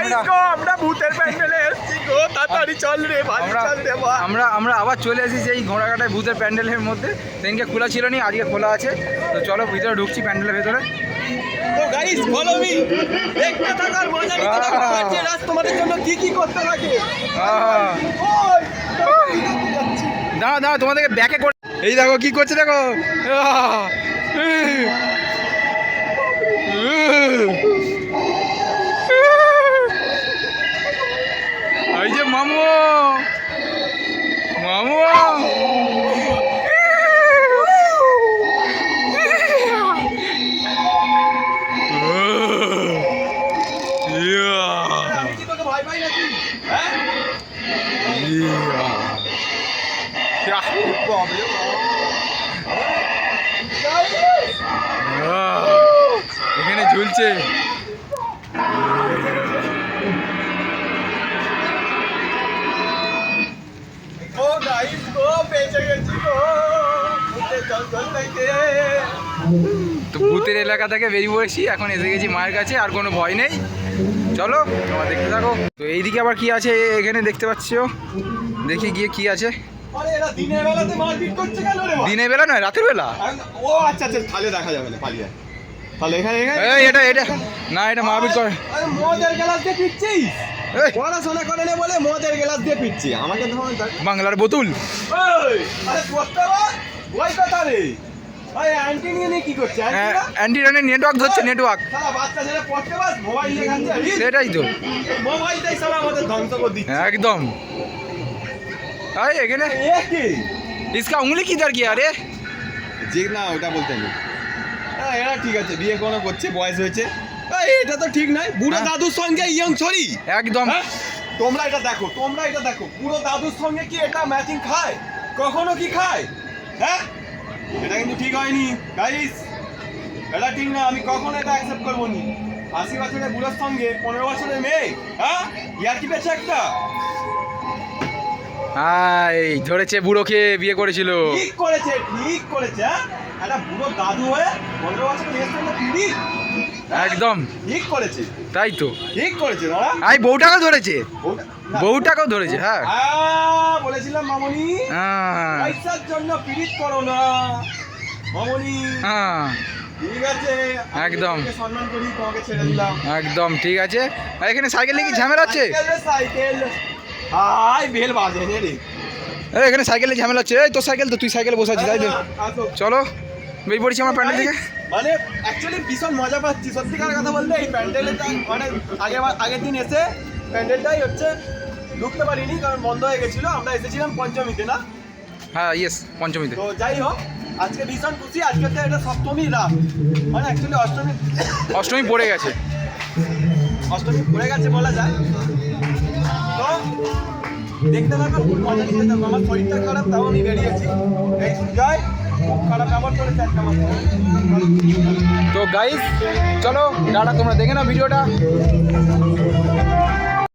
আমরা- গো আমরা ভূতের প্যান্ডেলে এসেছি গো তাড়াতাড়ি চল রে আমরা চল রে আমরা আমরা আবার চলে এসেছি এই ঘোড়াঘাটায় ভূতের প্যান্ডেলের মধ্যে। সেদিনকে খোলা ছিল নি আজকে খোলা আছে। তো চলো ভিতরে ঢুকছি প্যান্ডেলের ভেতরে। তো গাইস ফলো মি দেখতে থাকার মজা নিতে থাকো আহ। আজকে তোমাদের জন্য কি কি করতে থাকে। দাঁড়াও দাঁড়াও তোমাদেরকে ব্যাকে করে এই দেখো কি করছে দেখো? ভয় পাই নাকি? হ্যাঁ. এখানে ঝুলছে। তো ভূতের এলাকা থেকে বেরিয়ে পড়েছি এখন এসে গেছি মায়ের কাছে আর কোনো ভয় নেই। চলো তোমরা দেখতে থাকো। তো এইদিকে আবার কি আছে এখানে দেখতে পাচ্ছ? দেখি গিয়ে কি আছে। দিনের? দিনের বেলা নয় রাতের বেলা? ও আচ্ছা আচ্ছা তাহলে দেখা যাবে না পালিয়ে। তাহলে এখানে এখানে। এটা এটা। না এটা করে। আরে মদের গ্লাস দিয়ে পিটছিস? পড়াশোনা করে না বলে মদের গ্লাস দিয়ে পিটছি। আমাকে বাংলার বোতুল। আরে ওই কথা রে? হ্যাঁ, আন্টিরা? নেটওয়ার্ক ধরছে নেটওয়ার্ক। সেটাই তো। মোবাইলটাই শালা আমাদের ধ্বংস করে একদম। আরে এখানে? এ কি? ইসকা উংলি কিধার কি আরে? যে না ওটা বলতে নেই হ্যাঁ এরা ঠিক আছে বিয়ে কোনো করছে বয়স হয়েছে। এটা তো ঠিক নাই বুড়ো হ্যাঁ। দাদুর সঙ্গে ইয়ং ছড়ি একদম। হ্যাঁ? তোমরা এটা দেখো তোমরা এটা দেখো বুড়ো দাদুর সঙ্গে কি এটা ম্যাচিং খায়? কখনো কি খায়? হ্যাঁ? এটা কিন্তু ঠিক হয়নি। গাইস এটা ঠিক না আমি কখনো এটা অ্যাকসেপ্ট করব নি। আশি বছরের বুড়োর সঙ্গে পনেরো বছরের মেয়ে হ্যাঁ? ইয়ার কি পেয়েছে একটা? আই ধরেছে বুড়োকে বিয়ে করেছিল। ঠিক করেছে ঠিক করেছে হ্যাঁ? একটা বুড়ো দাদু হয়ে পনেরো বছরের মেয়ের সঙ্গে একদম। ঠিক করেছে। তাই তো। ঠিক করেছে দাদা। আই বউটাকেও ধরেছে। বউটাকেও ধরেছে হ্যাঁ। বলেছিলাম মামনি। হ্যাঁ, পয়সার জন্য পীড়িত করো না মামনি। হ্যাঁ। আছে। একদম। একদম ঠিক আছে। এখানে সাইকেল নিয়ে কি ঝামেলা এই, এখানে সাইকেলে ঝামেলা হচ্ছে। এই তোর সাইকেল তো তুই সাইকেলে বসে আছিস তাই তো। চলো। বেরিয়ে পড়েছি আমার প্যান্ডেল থেকে। মানে অ্যাকচুয়ালি ভীষণ মজা পাচ্ছি। সত্যিকার কথা বলতে এই প্যান্ডেলটা মানে আগে আগের দিন এসে প্যান্ডেলটাই হচ্ছে ঢুকতে পারিনি কারণ বন্ধ হয়ে গেছিল। আমরা এসেছিলাম পঞ্চমীতে না? হ্যাঁ ইয়েস পঞ্চমীতে। তো যাই হোক আজকে ভীষণ খুশি। আজকে তো এটা সপ্তমী রাত মানে অ্যাকচুয়ালি অষ্টমী অষ্টমী পড়ে গেছে। অষ্টমী পড়ে গেছে বলা যায়। তো দেখতে পারবেন খুব মজা নিতে আমার শরীরটা খারাপ তাও আমি বেরিয়েছি। এই সুজয় তো গাইস চলো দাদা তোমরা দেখে না ভিডিওটা